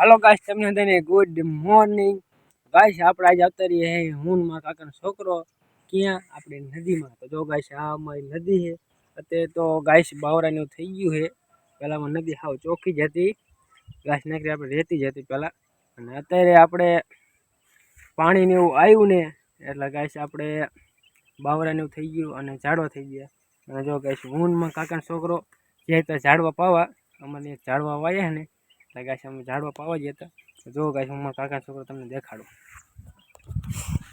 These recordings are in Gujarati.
હાલો ગાઈસ તમને તેને ગુડ મોર્નિંગ ગાઈસ આપણે આજે આવતા રહીએ હે હું મારા કાકાનો છોકરો. ક્યાં? આપણે નદીમાં. તો જો ગાઈસ આ અમારી નદી છે. અત્યારે તો ગાઈસ બાવરાનું થઈ ગયું છે. પહેલાંમાં નદી હાવ ચોખ્ખી જ હતી. ગાઈસ નાખી આપણે રહેતી જ હતી પહેલાં. અને અત્યારે આપણે પાણીને એવું આવ્યું ને, એટલે ગાઈસ આપણે બાવરાનું થઈ ગયું અને ઝાડવા થઈ ગયા. અને જો ગાઈસ હું ને કાકાનો છોકરો, જે ત્યાં ઝાડવા પાવા, અમારે ઝાડવા વાયા ને એટલે ગાઈસ અમે ઝાડવા પાવા જઈએ હતા. તો જો ગાય હું મારા કાકાનો છોકરો તમને દેખાડું.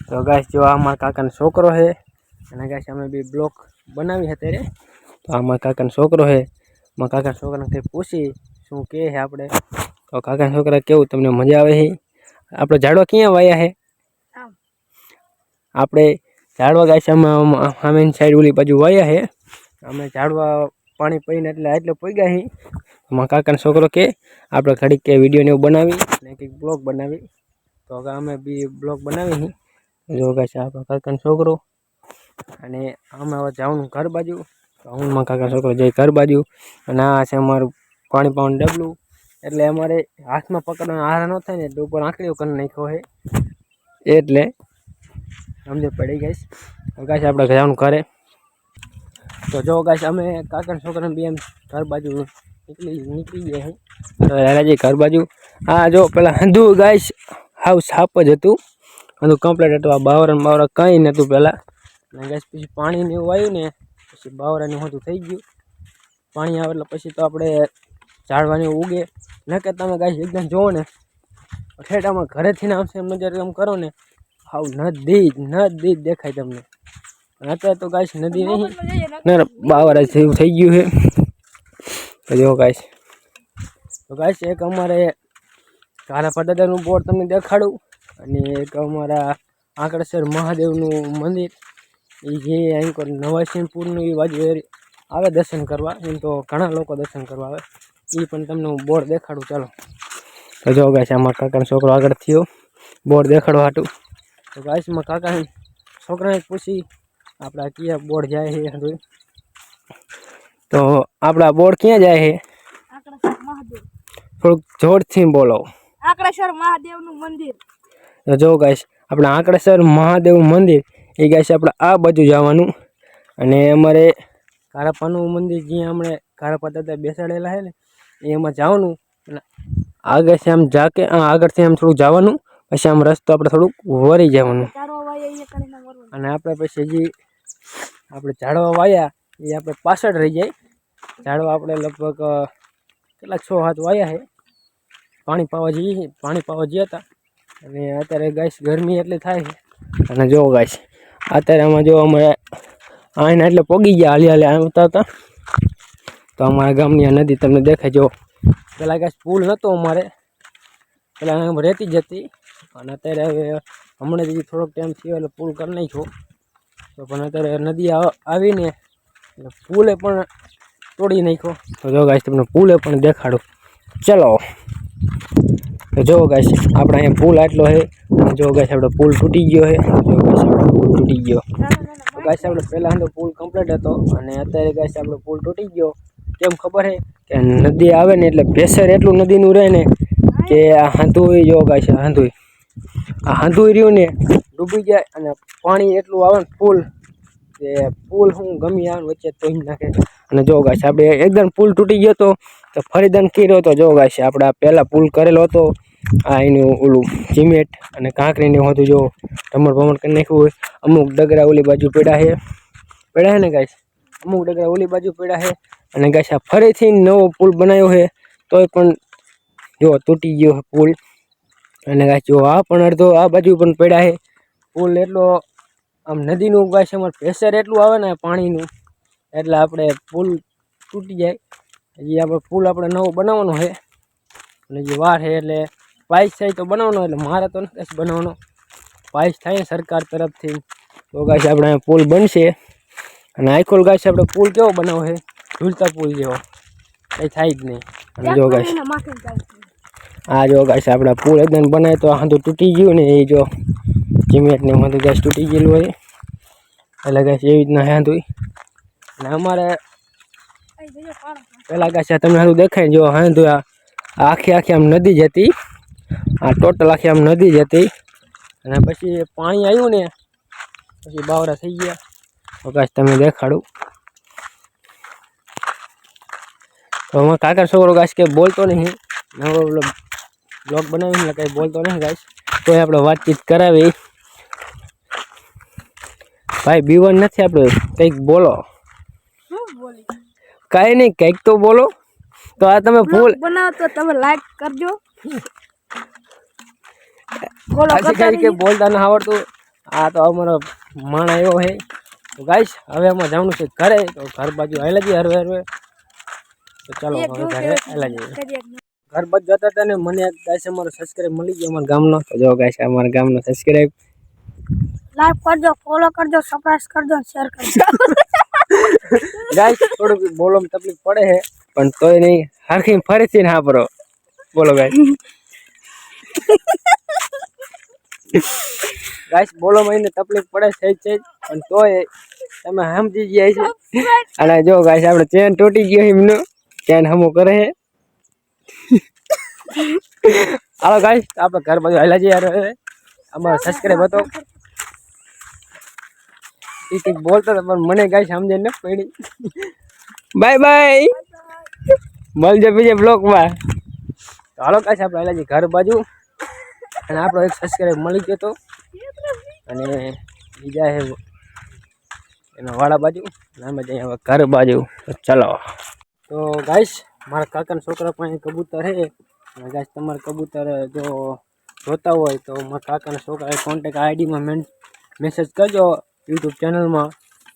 તો ગાય જો આ મારા કાકાનો છોકરો છે. અને ગાઈસ અમે બી બ્લોક બનાવી અત્યારે તો આ મારા કાકાનો છોકરો છે. મારા કાકાના છોકરાને કંઈ પૂછી શું કહે છે આપણે? તો કાકાના છોકરા કેવું તમને મજા આવે છે? આપણે ઝાડવા ક્યાં વાયા છે. આપણે ઝાડવા ગાઈસ અમે સાઈડ ઓલી બાજુ વાયા છે. અમે ઝાડવા પાણી પીને એટલે એટલે પગ્યા છીએ મારા કાકાનો છોકરો કે, આપણે ઘડીક કે વીડિયો ને એવું બનાવી, ને કંઈક બ્લોગ બનાવી. તો હવે અમે બી બ્લોગ બનાવી હી. જો ગાઈસ આપણો કાકાનો છોકરો. અને અમે હવે જવાનું ઘર બાજુ. તો હું મારા કાકાનો છોકરો જઈ ઘર બાજુ. અને આ છે અમારું પાણી પાવાનું ડબલું. એટલે અમારે હાથમાં પકડવાનો આહાર ન થાય ને એટલે ઉપર આંકડીઓ કરી નાખ્યો છે એટલે સમજે, પડી ગઈશ. ગાઈસ આપણે જવાનું ઘરે. તો જો ગાઈસ, અમે કાકાના છોકરાને બી એમ ઘર બાજુ નીકળી નીકળી ગયા છે રાજાજી ઘર બાજુ. આ જો પેલા હંધુ ગાઈસ, હાવ સાપ જ હતું. હંધુ કમ્પ્લેટ હતું. આ બાવરા ને બાવરા કંઈ નહોતું પહેલાં અને ગાઈસ, પછી પાણી ને એવું આવ્યું ને, પછી બાવરાનું હોતું થઈ ગયું. પાણી આવે એટલે પછી તો આપણે ઝાડવાની ઉગે. કે તમે ગાઈસ એકદમ જોવો ને ઠેઠામાં ઘરેથી ને છે એમ નજર એમ કરો ને, હાવ નદી નદી દેખાય તમને. અત્યારે તો ગાઈસ નદી નહીં. ના બાવર એવું થઈ ગયું છે. તો જો ગાઈસ. તો ગાઈસ એક અમારે કારા પટાટાનું બોર્ડ તમને દેખાડું. અને એક અમારા આંકડેશ્વર મહાદેવનું મંદિર. એ જે અહીં કોઈ નવાસિંહપુરનું એ બાજુ આવે દર્શન કરવા. એમ તો ઘણા લોકો દર્શન કરવા આવે. એ પણ તમને હું બોર્ડ દેખાડું ચાલો. તો જો ગાઈસ આમાં કાકાનો છોકરો આગળ થયો. બોર્ડ દેખાડવા હાટું. તો ગાઈસમાં કાકા છોકરાને પૂછી આપણા કયા બોર્ડ જાય છે તો આપણા બોર્ડ ક્યાં જાય છે? થોડુંક જોરથી બોલો. આકડેશ્વર મહાદેવનું મંદિર. તો જો ગાઈશ આપણે આંકડેશ્વર મહાદેવ મંદિર એ ગાઈશ આપણે આ બાજુ જવાનું. અને અમારે કારાપાનું મંદિર જ્યાં આપણે કારાપા દાદા બેસાડેલા છે ને એ એમાં જવાનું. એટલે આગળથી આમ જાકે આ આગળથી આમ થોડુંક જવાનું. પછી આમ રસ્તો આપણે થોડુંક વળી જવાનું. અને આપણે પછી હજી આપણે ઝાડવા વાયા, એ આપણે પાછળ રહી જાય. ઝાડવા આપણે લગભગ કેટલાક છ હાથ વાયા છે. પાણી પાવા જઈએ પાણી પાવા ગયા હતા. અને અત્યારે ગાઈસ ગરમી એટલી થાય છે. અને જો ગાઈસ, અત્યારે આમાં જો અમે આઈને એટલે પોગી ગયા હાલી હાલી આવતા હતા તો. અમારા ગામની આ નદી તમને દેખાય, જો. પહેલાં ગાઈસ પુલ નહોતો અમારે. પહેલાં રહેતી જ હતી. અને અત્યારે હવે હમણાં જ થોડોક ટાઈમ થયો એટલે પુલ કરી નાખ્યો. તો પણ અત્યારે નદી આવ- આવીને એટલે પુલે પણ તોડી નાખ્યો. તો જો ગાઈસ તમને પુલે પણ દેખાડું. ચલો. તો જો ગાઈસ આપણે અહીંયા પુલ આટલો છે. જો ગાઈસ આપણો પુલ તૂટી ગયો છે. જો ગાઈસ આપણો પુલ તૂટી ગયો. તો ગાઈસ આપણે પહેલાં તો પુલ કમ્પ્લીટ હતો. અને અત્યારે ગાઈસ આપણો પુલ તૂટી ગયો. કેમ ખબર છે? કે નદી આવે ને એટલે પ્રેશર એટલું નદીનું રહે ને કે આ હાંધુય, જો છે હાંધુય. આ હાંધુય રહ્યું ને ડૂબી જાય અને પાણી એટલું આવે ને પુલ કે પુલ હું ગમી આવે વચ્ચે તોડી નાખે અને જો ગાય આપણે એકદમ પુલ તૂટી ગયો તો ફરી ફરીદાન કર્યો હતો જો ગાઈસ, આપણે પહેલાં પુલ કરેલો હતો, આ એનું ઓલું સિમેન્ટ અને કાંકરીને હતું જો ટમર ભમણ કરી નાખ્યું હોય. અમુક ડગરા ઓલી બાજુ પડ્યા છે. પડ્યા છે ને ગાય અમુક ડગરા ઓલી બાજુ પડ્યા છે. અને ગાય આ ફરીથી નવો પુલ બનાવ્યો છે. તોય પણ જો તૂટી ગયો પુલ. અને ગાય જો આ પણ અડધો આ બાજુ પણ પડ્યા છે. પુલ એટલો આમ નદીનું ઉગાય છે અમારે પ્રેશર એટલું આવે ને પાણીનું એટલે આપણે પુલ તૂટી જાય. હજી આપણે પુલ આપણે નવો બનાવવાનો છે. અને જે વાર છે એટલે પાઇસ થાય તો બનાવવાનો એટલે મારે તો નથી બનાવવાનો. પાઇસ થાય સરકાર તરફથી. તો છે આપણે પુલ બનશે. અને આઈકોલ ગાઈસ આપણે પુલ કેવો બનાવો છે? ઝૂલતા પુલ જેવો. કંઈ થાય જ નહીં. અને જો જાય આ જો ગાઈસ આપણે પુલ એકદમ બનાવે તો આ તો તૂટી ગયું ને એ જો. સિમેન્ટ ને બધું ગાઈસ તૂટી ગયેલું હોય એટલે ગાઈસ એવી રીતના હે હતું અને અમારે અહીં જઈએ પાણી પહેલાં ગાઈસ આ તમને સારું દેખાય ને જો હા તો આ આખી આખી આમ નદી જ હતી આ ટોટલ આખી આમ નદી જ હતી અને પછી પાણી આવ્યું ને પછી બાવરા થઈ ગયા તો કાશ તમે દેખાડું તો અમારા કાકા છોકરો ગાશ કે બોલતો નહીં નવો બ્લોગ બનાવ્યું એટલે કંઈ બોલતો નહીં ગાશ તો આપણે વાતચીત કરાવી ભાઈ બીવન નથી આપણે કંઈક બોલો. કઈ નહીં કંઈક તો બોલો. તો આ તમે ભૂલ બનાવો તો તમે લાઈક કરજો. આજે કે બોલતા ના આવડતું? આ તો અમારો માણ આવ્યો છે. તો ગાઈશ હવે અમારે જવાનું છે ઘરે. તો ઘર બાજુ જઈએ હરવે હરવે. તો ચાલો હવે ઘરે કે જઈએ. ઘર બાજુ જતા હતા ને મને ગાઈશ અમારો સબસ્ક્રાઈબ મળી ગયો અમારા ગામનો. તો જો ગાઈશ અમારા ગામનો સબસ્ક્રાઈબ લાઈક કરજો ફોલો કરજો સબસ્ક્રાઇબ કરજો શેર કરજો ગાઈશ થોડુંક બોલવામાં તકલીફ પડે છે પણ તોય નહીં હરખી ફરીથી ના પરો બોલો ગાઈશ ગાઈશ બોલવામાં એને તકલીફ પડે છે જ છે જ, પણ તોય તમે સમજી ગયા છે અને જો ગાઈશ આપણે ચેન તૂટી ગયો એમનો ચેન હમો કરે છે હાલો ગાઈશ આપણે ઘર બાજુ હાલ્યા જઈએ યાર હવે અમારો સબસ્ક્રાઈબ હતો એ કંઈક બોલતો હતો પણ મને ગાઈશ સમજે ન પડી. Bye bye. મળજો બીજે બ્લોકમાં. તો હાલો કાશ આપણે હાલ્યા જઈએ ઘર બાજુ. અને આપણો એક સબસ્ક્રાઈબ મળી ગયો હતો અને બીજા હે એનો વાળા બાજુ. અમે જઈએ હવે ઘર બાજુ. તો ચલો. તો ગાઈશ મારા કાકાના છોકરા પાસે કબૂતર છે અને ગાઈશ તમારે કબૂતર જો જોતા હોય તો મારા કાકાના છોકરા કોન્ટેક આઈડીમાં મેન મેસેજ કરજો. યુટ્યુબ ચેનલમાં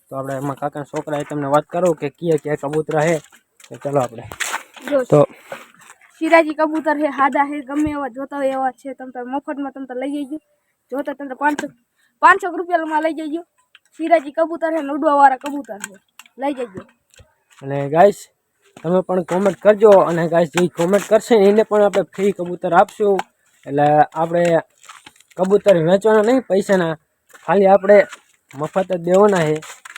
તો આપણે એમાં કાકાના છોકરાએ તમને વાત કરો કે કયા કયા કબૂતરા હે. તો ચલો આપણે. જો તો શિરાજી કબૂતર હે હાદા હે ગમે એવા જોતા હોય એવા છે. તમે મફતમાં તમે લઈ જઈજો જોતા તમને પાંચસો પાંચસો રૂપિયામાં લઈ જઈજો શિરાજી કબૂતર હે ને કબૂતર હે. લઈ જઈજો અને ગાઈસ તમે પણ કોમેન્ટ કરજો અને ગાઈસ જે કોમેન્ટ કરશે ને એને પણ આપણે ફ્રી કબૂતર આપશું. એટલે આપણે કબૂતર વેચવાના નહીં પૈસાના. ખાલી આપણે મફત જ દેવાના છે.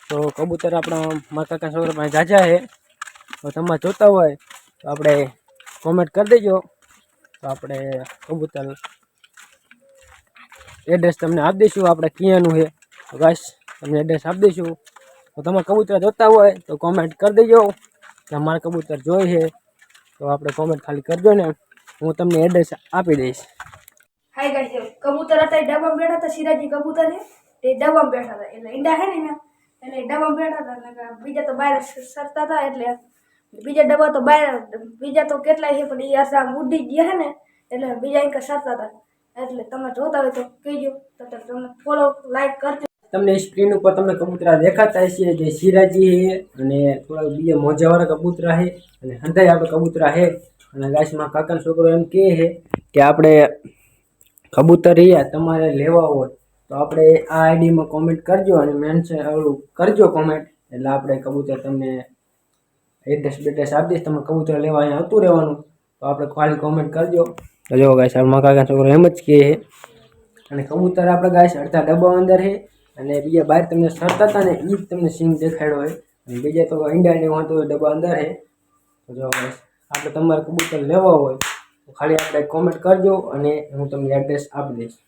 તો કબૂતર આપણા મારા કાકા છોકરા પાસે જાજા છે. તો તમારે જોતા હોય તો આપણે કોમેન્ટ કરી દેજો. તો આપણે કબૂતર એડ્રેસ તમને આપી દઈશું. આપણે ક્યાંનું છે. તો ગાઈસ તમને એડ્રેસ આપી દઈશું. તો તમે કબૂતર જોતા હોય તો કોમેન્ટ કરી દેજો. કે અમારે કબૂતર જોઈ છે. તો આપણે કોમેન્ટ ખાલી કરજો ને. હું તમને એડ્રેસ આપી દઈશ. હાય ગાઈસ કબૂતર હતા એ બેઠા હતા. સિરાજી કબૂતર તે ડબ્બામાં બેઠા હતા. એટલે ઈંડા છે ને એટલે ડબ્બામાં બેઠા હતા બીજા તો બહાર સરતા હતા એટલે બીજા ડબ્બા તો બહાર બીજા તો કેટલાય છે, પણ એ અસામ ઉડી ગયા છે ને, એટલે બીજા એક સરતા હતા. એટલે તમે જોતા હોય તો કહેજો. તો તમે ફોલો લાઈક કરજો. તમને સ્ક્રીન ઉપર તમને કબૂતરા દેખાતા હશે, જે શિરાજી છે અને થોડા બીજા મોજાવાળા કબૂતરા છે અને હંધાઈ આપણે કબૂતરા છે. અને ગાશમાં કાકાનો છોકરો એમ કહે છે કે આપણે કબૂતર રહ્યા, તમારે લેવા હોય. તો આપણે આ આઈડીમાં કોમેન્ટ કરજો અને મેન્શન ઓલું કરજો કોમેન્ટ એટલે આપણે કબૂતર તમને એડ્રેસ બેડ્રેસ આપી દઈશ. તમે કબૂતર લેવા અહીંયા આવતું રહેવાનું. તો આપણે ખાલી કોમેન્ટ કરજો. જો ગાય સાહેબ કાકા છોકરો એમ જ કહે છે. અને કબૂતર આપણે ગાય અડધા ડબ્બા અંદર છે. અને બીજા બહાર તમને સરતા હતા ને એ જ તમને સિંગ દેખાડ્યો હોય. અને બીજા તો ઈંડા ને વાંધો હોય, ડબ્બા અંદર છે. તો જો આપણે તમારે કબૂતર લેવા હોય, તો ખાલી આપણે કોમેન્ટ કરજો અને હું તમને એડ્રેસ આપી દઈશ.